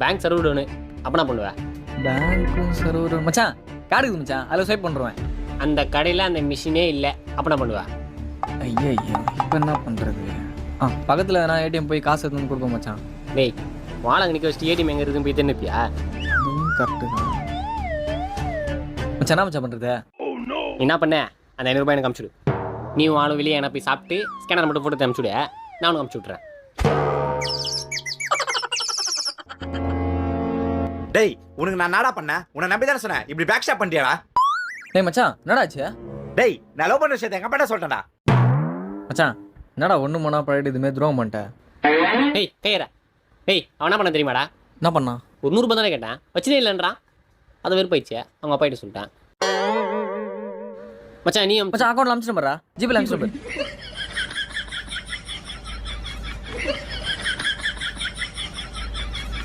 Bank server ஒன்று அப்பனா பண்ணுவேன். பேங்க்கும் சர்வர் மச்சான் கார்டு மச்சான். அதில் ஸ்வைப் பண்ணுறேன் அந்த கடையில் அந்த மிஷினே இல்லை. அப்பனா பண்ணுவேன். ஐயா ஐயா இப்போ என்ன பண்ணுறது ஆ பக்கத்தில் நான் ஏடிஎம் போய் காசு எடுத்து வந்து கொடுப்பேன் மச்சான். டேய் வாழங்க நிற்க வச்சுட்டு ஏடிஎம் எங்கே இருக்குன்னு போய் அதுவும் கரெக்டு தான். மச்சான் என்ன மச்சான் பண்ணுறது என்ன பண்ண? அந்த ஐநூறுபாய் எனக்கு அமுச்சுடு நீ ஆளும் வெளியே என்ன போய் சாப்பிட்டு ஸ்கேனர் மட்டும் போட்டு அமுச்சுடு நானும் அமுச்சு விட்றேன் டேய் உனக்கு நான் நாடா பண்ணேன்? உன்னை நம்பி தானே சொன்னேன். இப்படி பேக் ஷாப் பண்ணிட்டியாடா? டேய் மச்சான் என்னடா ஆச்சு? டேய் நான் லவ் பண்ண விஷயத்தை எங்க பண்ண சொல்லிட்டேன்டா? மச்சான் என்னடா ஒன்று மணா பழகிட்டு இதுமாரி துரோகம் பண்ணிட்டேன் டேய் கையரா டேய் அவன் என்ன பண்ண தெரியுமாடா? என்ன பண்ணா? ஒரு நூறுபா தானே கேட்டேன். வச்சுனே இல்லைன்றான் அதை வெறுப்பாயிடுச்சு அவங்க அப்பா கிட்ட சொல்லிட்டேன். மச்சான் நீ மச்சான் அக்கௌண்ட்ல அனுப்பிச்சிட்டு போறா ஜிபேல அனுப்பிச்சிட்டு